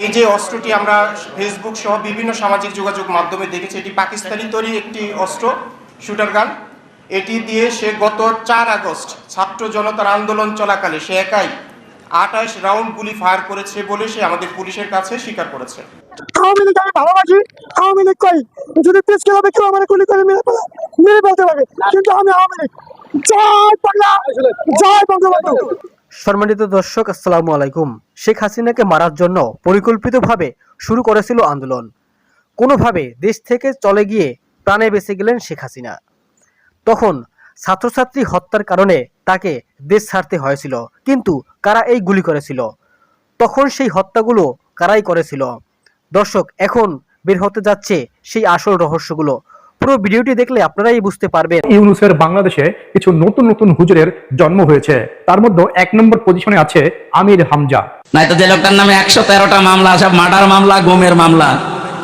এই যে অস্ত্রটি আমরা ফেসবুক সহ বিভিন্ন সামাজিক যোগাযোগ মাধ্যমে দেখেছি, এটি পাকিস্তানি তৈরি একটি অস্ত্র, শুটার গান। এটি দিয়ে সে গত চার আগস্ট ছাত্র জনতার আন্দোলন চলাকালে সে একাই আঠাশ রাউন্ড গুলি ফায়ার করেছে বলে সে আমাদের পুলিশের কাছে স্বীকার করেছে। যদি গুলি করে মেরে মেরে পারে কিন্তু আমি আওয়ামী লীগ। জয় বাংলা! জয় বঙ্গবন্ধু! সম্মানিত দর্শক, আসসালামু আলাইকুম। শেখ হাসিনাকে মারার জন্য পরিকল্পিতভাবে শুরু করেছিল আন্দোলন। কোনোভাবে দেশ থেকে চলে গিয়ে প্রাণে বেঁচে গেলেন শেখ হাসিনা। তখন ছাত্রছাত্রী হত্যার কারণে তাকে দেশ ছাড়তে হয়েছিল, কিন্তু কারা এই গুলি করেছিল? তখন সেই হত্যাগুলো কারাই করেছিল? দর্শক, এখন বের হতে যাচ্ছে সেই আসল রহস্যগুলো। পুরো ভিডিওটি দেখলে আপনারাই বুঝতে পারবেন। ইউনুসের বাংলাদেশে কিছু নতুন নতুন হুজুরের জন্ম হয়েছে। তার মধ্যে এক নম্বর পজিশনে আছে আমির হামজা। নাই তো যে লোকটার নামে একশো তেরোটা মামলা সব মার্ডার মামলা গোমের মামলা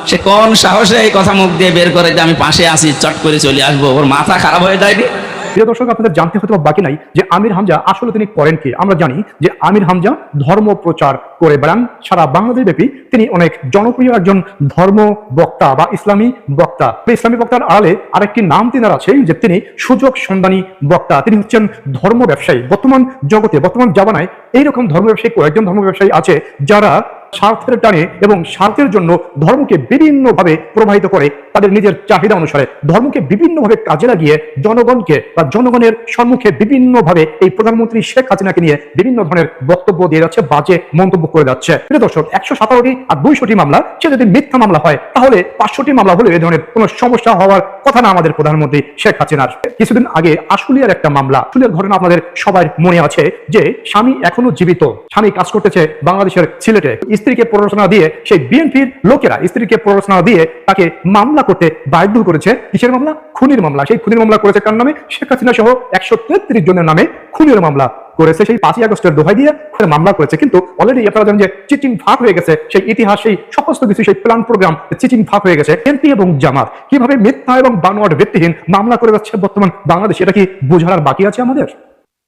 সে কোন সাহসে এই কথা মুখ দিয়ে বের করে যে আমি পাশে আসি চট করে চলে আসব ওর মাথা খারাপ হয়ে যায়নি? প্রিয় দর্শক, আপনাদের জানতে হয়তো বাকি নাই যে আমির হামজা আসলে তিনি করেন কি। আমরা জানি যে আমির হামজা ধর্ম প্রচার করে বেড়ান। সারা বাংলাদেশ ব্যাপী তিনি অনেক জনপ্রিয় একজন ধর্ম বক্তা বা ইসলামী বক্তা। ইসলামী বক্তার আড়ালে আরেকটি নাম তিনার আছে যে তিনি সুযোগ সন্ধানী বক্তা। তিনি হচ্ছেন ধর্ম ব্যবসায়ী। বর্তমান জগতে, বর্তমান জামানায় এইরকম ধর্ম ব্যবসায়ী, কয়েকজন ধর্ম ব্যবসায়ী আছে যারা স্বার্থের টানে এবং স্বার্থের জন্য ধর্মকে বিভিন্নভাবে প্রবাহিত করে তাদের নিজের চাহিদা অনুসারে ধর্মকে বিভিন্নভাবে কাজে লাগিয়ে জনগণকে বা জনগণের সম্মুখে বিভিন্নভাবে এই প্রধানমন্ত্রী শেখ হাসিনাকে নিয়ে বিভিন্ন ধরনের বক্তব্য দিয়ে যাচ্ছে, বাজে মন্তব্য করে যাচ্ছে। দর্শক, একশো সতেরোটি আর দুইশোটি মামলা, সে যদি মিথ্যা মামলা হয়, তাহলে পাঁচশোটি মামলা হলে এই ধরনের কোনো সমস্যা হওয়ার কথা না আমাদের প্রধানমন্ত্রী শেখ হাসিনার। কিছুদিন আগে আশুলিয়ার একটা মামলা, আশুলিয়ার ঘটনা আপনাদের সবার মনে আছে যে, স্বামী এখনও জীবিত। স্বামী কাজ করতেছে বাংলাদেশের সিলেটে। স্ত্রীকে প্ররোচনা দিয়ে সেই বিএনপির লোকেরা স্ত্রীকে প্ররোচনা দিয়ে তাকে মামলা করতে বাধ্য করেছে। কিসের মামলা? খুনির মামলা। সেই খুনির মামলা করেছে কার নামে? শেখ হাসিনা সহ একশো তেত্রিশ জনের নামে খুনের মামলা করেছে। সেই পাঁচই আগস্টের দোহাই দিয়ে খুনের মামলা করেছে। কিন্তু অলরেডি আপনারা জানেন যে চিটিং ফাঁক হয়ে গেছে। সেই ইতিহাস, সেই সমস্ত কিছু, সেই প্ল্যান প্রোগ্রাম চিটিং ফাঁক হয়ে গেছে। এমপি এবং জামাত কীভাবে মিথ্যা এবং বানোয়াট ভিত্তিহীন মামলা করে যাচ্ছে বর্তমান বাংলাদেশ, এটা কি বোঝার বাকি আছে আমাদের?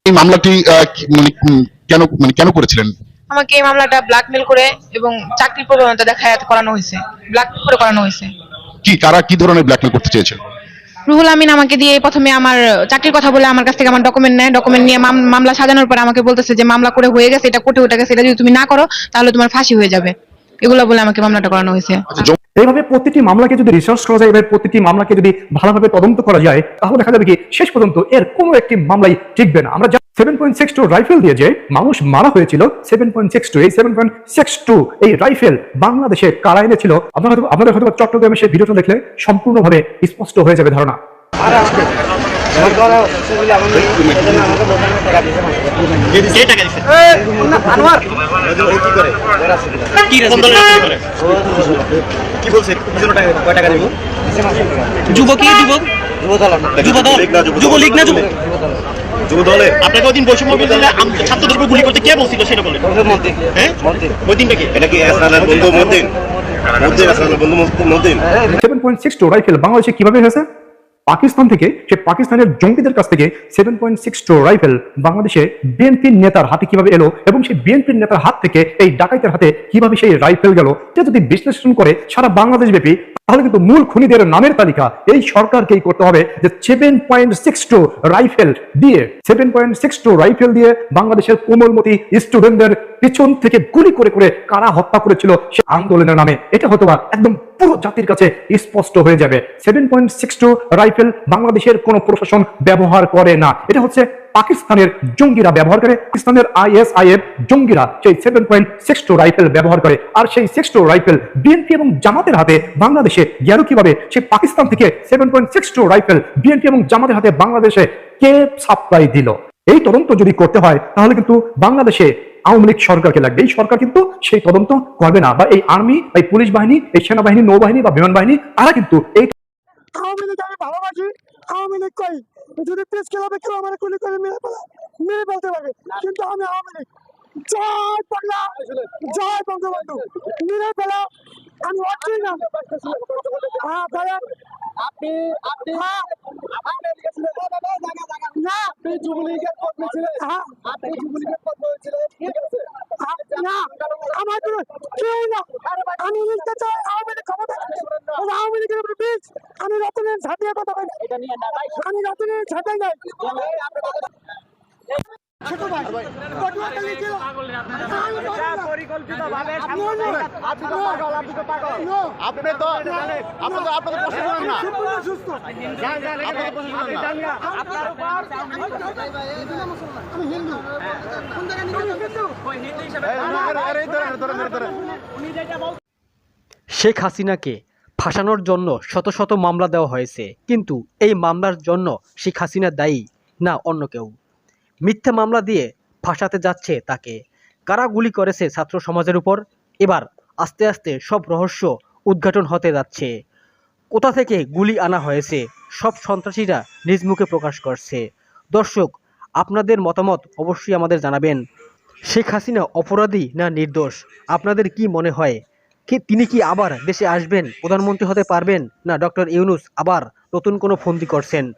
এই মামলাটি মানে কেন মানে কেন করেছিলেন? আমাকে এই মামলাটা ব্ল্যাকমেল করে এবং চাকরির প্রবণতা দেখায় করানো হয়েছে। ব্ল্যাকমেল করে করানো হয়েছে। কি কারা কি ধরনের ব্ল্যাকমেল করতে চেয়েছে? রুহুল আমিন আমাকে দিয়ে প্রথমে আমার চাকরির কথা বলে আমার কাছ থেকে আমার ডকুমেন্ট নেয়। ডকুমেন্ট নিয়ে মাম- মামলা সাজানোর পর আমাকে বলতেছে যে মামলা করে হয়ে গেছে এটা কোর্টে উঠে গেছে এটা যদি তুমি না করো তাহলে তোমার ফাঁসি হয়ে যাবে। এগুলো বলে আমাকে মামলাটা করানো হয়েছে। আচ্ছা এইভাবে প্রতিটি মামলাকে যদি রিসার্চ করা যায়, এভাবে প্রতিটি মামলাকে যদি ভালোভাবে তদন্ত করা যায়, তাহলে দেখা যাবে কি শেষ পর্যন্ত এর কোনো একটি মামলাই টিকবে না। আমরা seven point six two rifle দিয়ে যে মানুষ মারা হয়েছিল সেভেন পয়েন্ট সিক্স টু এই সেভেন পয়েন্ট সিক্স টু এই রাইফেল বাংলাদেশে কারা এনেছিল? আপনারা হয়তো আপনাদের হয়তো চট্টগ্রামে সেই ভিডিওটা দেখলে সম্পূর্ণভাবে স্পষ্ট হয়ে যাবে ধারণা। যুবদলে আপনাকে ওই বৈষম্য বিরোধীরা ছাত্রদের উপর গুলি করতে কে বলছিল সেটা বলেন হ্যাঁ ওই কি এটা কি বন্ধু মদ্দিন seven point six two rifle বাংলাদেশে কীভাবে হয়েছে? পাকিস্তান থেকে, সে পাকিস্তানের জঙ্গিদের কাছ থেকে seven point six two rifle বাংলাদেশে বিএনপির নেতার হাতে কীভাবে এলো এবং সেই বিএনপির নেতার হাত থেকে এই ডাকাইতের হাতে কীভাবে সেই রাইফেল গেল এটা যদি বিশ্লেষণ করে সারা বাংলাদেশ ব্যাপী তাহলে কিন্তু মূল খুনিদের নামের তালিকা এই সরকারকেই করতে হবে যে seven point six two rifle দিয়ে seven point six two rifle দিয়ে বাংলাদেশের কোমলমতি স্টুডেন্টদের পিছন থেকে গুলি করে করে কারা হত্যা করেছিল সে আন্দোলনের নামে। এটা হয়তো একদম পুরো জাতির কাছে স্পষ্ট হয়ে যাবে। Seven point six two rifle বাংলাদেশের কোনো প্রশাসন ব্যবহার করে না। এটা হচ্ছে পাকিস্তানের জঙ্গিরা ব্যবহার করে। পাকিস্তানের আইএসআইএফ জঙ্গিরা সেই seven point six two rifle ব্যবহার করে। আর সেই সিক্স টু রাইফেল বিএনপি এবং জামাতের হাতে বাংলাদেশে গেল কীভাবে? সেই পাকিস্তান থেকে seven point six two rifle BNP এবং জামাতের হাতে বাংলাদেশে কে সাপ্লাই দিল? এই তদন্ত যদি করতে হয়, তাহলে কিন্তু বাংলাদেশে আওয়ামী লীগ সরকারকে লাগবে। এই সরকার কিন্তু সেই তদন্ত করবে না। বা এই আর্মি এই পুলিশ বাহিনী, এই সেনাবাহিনী, নৌবাহিনী বা বিমান বাহিনী তারা কিন্তু এই আওয়ামী লীগ আমি ভালোবাসি আওয়ামী লীগ কই যদি প্রেস ক্লাবে কেউ আমার গুলি করে মেরে ফেলে মেরে ফেলতে পারে কিন্তু আমি আওয়ামী লীগ। জয় বাংলা জয় বঙ্গবন্ধু। মেরে ফেলা। আমি অচিন। না হ্যাঁ বলেন আপনি আপনি হ্যাঁ। না। আপনি যুবলীগের কর্মী ছিলেন। হ্যাঁ। আপনি যুবলীগের কর্মী ছিলেন ঠিক আছে না আমার কোনো কেউ না। আমি লিখতে চাই, আওয়ামী লীগ ক্ষমতা আওয়ামী লীগের উপরে বীজ আমি রতনের ঝাঁপিয়ে কথা বলি আমি রতনের ঝাঁটাই নাই। ছোট ভাই পটুয়াখালী জেলা পরিকল্পিতভাবে আপনি তো পাগল আপনি তো পাগল। আপনি তো আপনি তো আপনাদের প্রশ্ন করেন না। সম্পূর্ণ সুস্থ। আপনাদের প্রশ্ন করেন না। আপনার উপর আমি হিন্দু। কোন জায়গায় হিন্দু। শেখ হাসিনাকে ফাঁসানোর জন্য শত শত মামলা দেওয়া হয়েছে। কিন্তু এই মামলার জন্য শেখ হাসিনা দায়ী না অন্য কেউ। মিথ্যা মামলা দিয়ে ফাঁসাতে যাচ্ছে তাকে। কারা গুলি করেছে ছাত্র সমাজের উপর? এবার আস্তে আস্তে সব রহস্য উদ্ঘাটন হতে যাচ্ছে। কোথা থেকে গুলি আনা হয়েছে? সব সন্ত্রাসীরা নিজ মুখে প্রকাশ করছে। দর্শক, আপনাদের মতামত অবশ্যই আমাদের জানাবেন। শেখ হাসিনা অপরাধী না নির্দোষ? আপনাদের কি মনে হয়? কি, তিনি কি আবার দেশে আসবেন, প্রধানমন্ত্রী হতে পারবেন? না ডক্টর ইউনুস আবার নতুন কোনো ফন্দি করছেন?